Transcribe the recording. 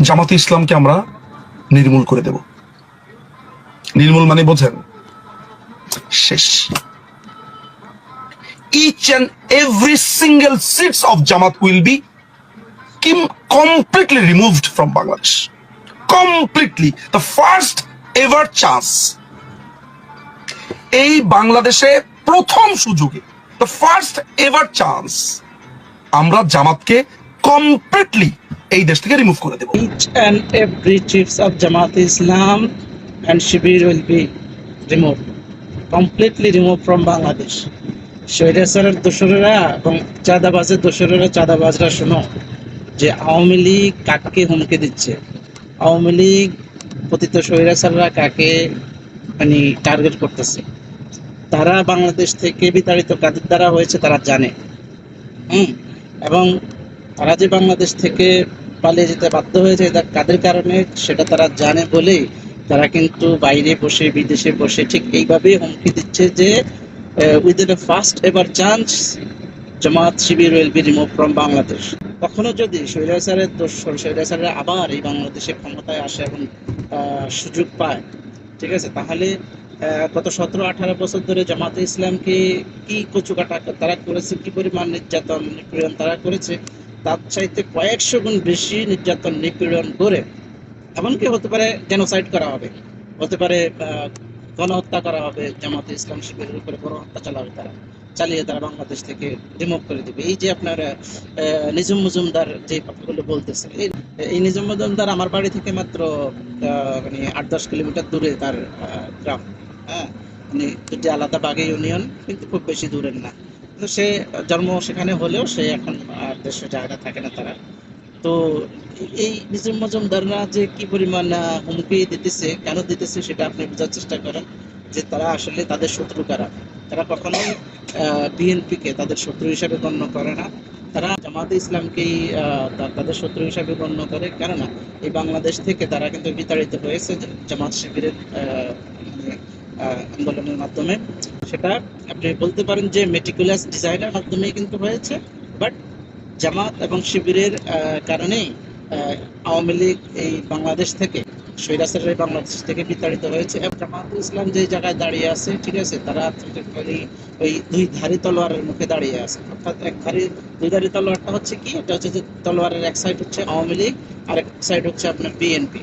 জামাতে ইসলামকে আমরা নির্মূল করে দেব। নির্মূল মানে বোঝেন, শেষ। Each and every single seats of Jamaat will be Kim completely removed from Bangladesh completely the first ever chance এই বাংলাদেশে প্রথম সুযোগে দ্য ফার্স্ট এভার চান্স আমরা জামাতকে কমপ্লিটলি এই দেশ থেকে রিমুভ করে দেব। Each and every chiefs of Jamaat Islam and Shibir will be removed, completely removed from Bangladesh. স্বৈরাচারের দোসরেরা এবং চাঁদাবাজের দোসরেরা চাঁদাবাজরা শোনো যে আওয়ামী লীগ কাকে হুমকি দিচ্ছে? আওয়ামী লীগ পতিত স্বৈরাচাররা কাকে মানে টার্গেট করতেছে? তারা বাংলাদেশ থেকে বিতাড়িত কাদের দ্বারা হয়েছে তারা জানে। হুম? এবং তারা যে বাংলাদেশ থেকে পালিয়ে যেতে বাধ্য হয়েছে তা কাদের কারণে সেটা তারা জানে বলেই তারা কিন্তু বাইরে বসে, বিদেশে বসে ঠিক এইভাবেই হুমকি দিচ্ছে যে within a first ever chance Jamaat Shibir will be remove from Bangladesh কখনো যদি স্বৈরাচারের দোষর স্বৈরাচারের আবার এই বাংলাদেশে ক্ষমতায় আসে এবং সুযোগ পায়, ঠিক আছে? তাহলে গত সতেরো, আঠারো বছর ধরে জামাতে ইসলামকে কি কচুকাটা তারা করেছে, কি পরিমাণ নির্যাতন, নিপীড়ন তারা করেছে তার চাইতে কয়েকশো গুণ বেশি নির্যাতন, নিপীড়ন করে, এমনকি হতে পারে জেনোসাইড করা হবে। হতে পারে গণহত্যা করা হবে, জামাতে ইসলাম শিবিরের উপরে বড় হত্যা চালাবে তারা, চালিয়ে তারা বাংলাদেশ থেকে রিমুভ করে দেবে। এই যে আপনার নিজুম মজুমদার যে কথাগুলো বলতেছে, এই নিজুম মজুমদার আমার বাড়ি থেকে মাত্র মানে আট দশ কিলোমিটার দূরে তার গ্রাম। হ্যাঁ মানে দুটি আলাদা বাগে ইউনিয়ন কিন্তু খুব বেশি দূরের না। তো সে জন্ম সেখানে হলেও সে এখন আর দেশের জায়গা থাকে না তারা। তো এই নিজুম মজুমদাররা যে কি পরিমাণ হুমকি দিতেছে, কেন দিতেছে সেটা আপনি বোঝার চেষ্টা করেন যে তারা আসলে তাদের শত্রু কারা। তারা কখনোই বিএনপিকে তাদের শত্রু হিসাবে গণ্য করে না। তারা জামাতে ইসলামকেই তাদের শত্রু হিসাবে গণ্য করে। কেননা, এই বাংলাদেশ থেকে তারা কিন্তু বিতাড়িত হয়েছে। জামাত শিবিরের আন্দোলনের মাধ্যমে। সেটা আপনি বলতে পারেন যে মেটিকুলাস ডিজাইনের মাধ্যমে কিন্তু হয়েছে বাট জামাত এবং শিবিরের কারণেই আওয়ামী লীগ এই বাংলাদেশ থেকে স্বৈরাচারের বাংলাদেশ থেকে বিতাড়িত হয়েছে এবং জামাত ইসলাম যে জায়গায় দাঁড়িয়ে আছে, ঠিক আছে, তারা ওই দুই ধারী তলোয়ারের মুখে দাঁড়িয়ে আছে। অর্থাৎ এক ধারী, দুই ধারী তলোয়ারটা হচ্ছে কি? এটা হচ্ছে যে তলোয়ারের এক সাইড হচ্ছে আওয়ামী লীগ আর এক সাইড হচ্ছে আপনার বিএনপি